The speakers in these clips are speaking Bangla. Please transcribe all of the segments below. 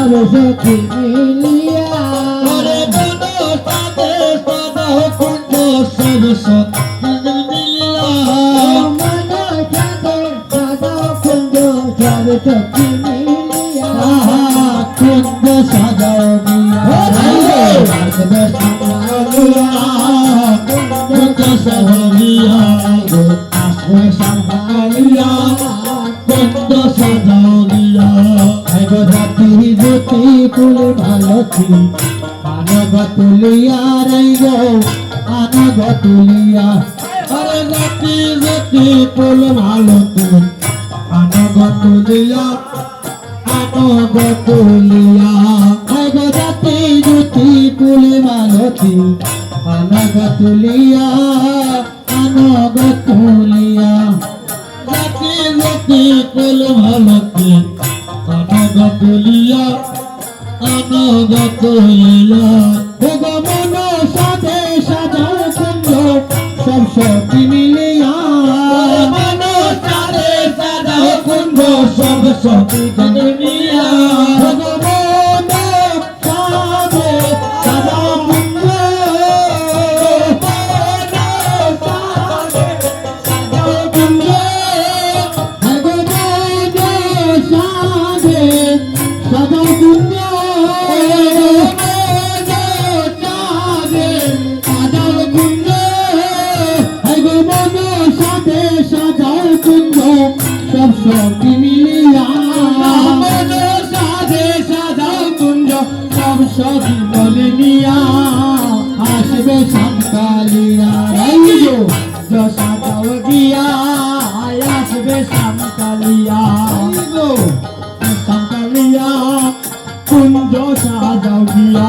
আমার সখী মিলিয়া আরে বলো তাতে সদা কুণ্ড সব সখী মিলিয়া মন সদা সদা কুণ্ড সব সখী জ্যোতি ফুল ভালতি আনগ তুলিয়া রাইগ আনগ তুলিয়া আরে জাতি জ্যোতি ফুল ভালতি আনগ তুলিয়া আনগ তুলিয়া এগো জাতি জ্যোতি ভালতি আনগ তুলিয়া আনগ তুলিয়া জ্যোতি ভালতি আনগ তুলিয়া আনগ তুলিয়া ভোগ মন, সাথে সাজাও কুঞ্জ সব সখী মিলিয়া মন, সাথে সাজাও কুঞ্জ সব সখী গিয়া আসবে সামকালিয়া। সামকালিয়া কুঞ্জ সাজাও গিয়া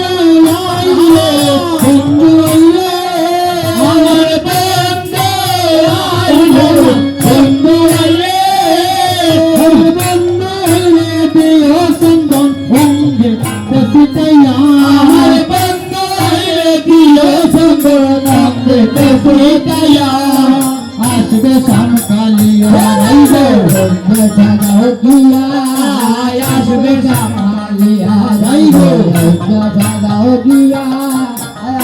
শিখাইয়া আসবে সামকালিয়া রাইব বন্ধু সাজাও গিয়া, আসবে সামকালিয়া রাইব বন্ধু সাজাও গিয়া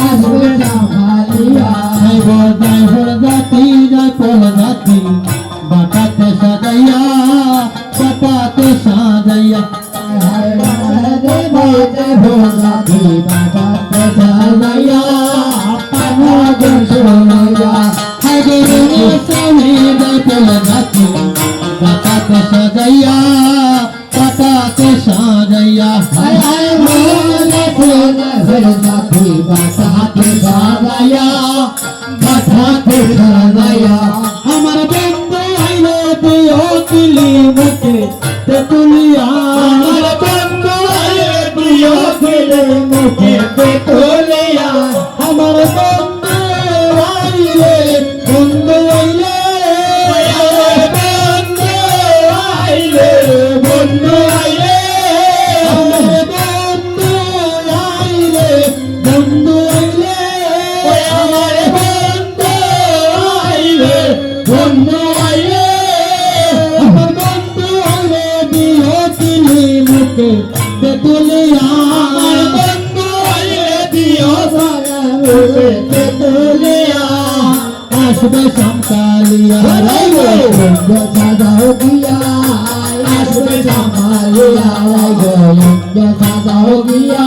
আসবে সামকালিয়া রাইব জয় জাতি জয় পল জাতি স্বামী জয় পল জাতি বাটাতে সাজাইয়া বাটাতে সাজাইয়া হায় হায় মনে কোনে হয়ে জাতি বাটাতে সাজাইয়া বাটাতে সাজাইয়া আমার বন্ধু আইলে দিও কিলি মুখে তেতুলিয়া আমার বন্ধু আইলে দিও কিলি মুখে তেতুলিয়া আমার বন্ধু মুখে তেতুলিয়া বন্ধু আইলে দিও সারা মুখে তেতুলিয়া আসবে সামকালিয়া রাইগো বন্ধু সাজাও গিয়া। আসবে সামকালিয়া রাইগো বন্ধু সাজাও গিয়া।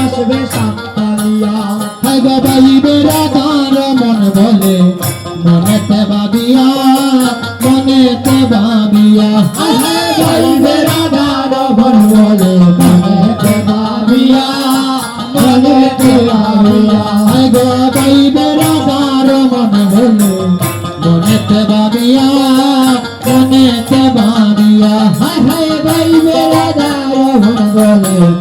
আসবে সামকালিয়া হাই বাবা ইবেরা মন বলে। মনেতে ভাবিয়া মনেতে ভাবিয়া হায় হায় ভাই মেরা দায় মন বলে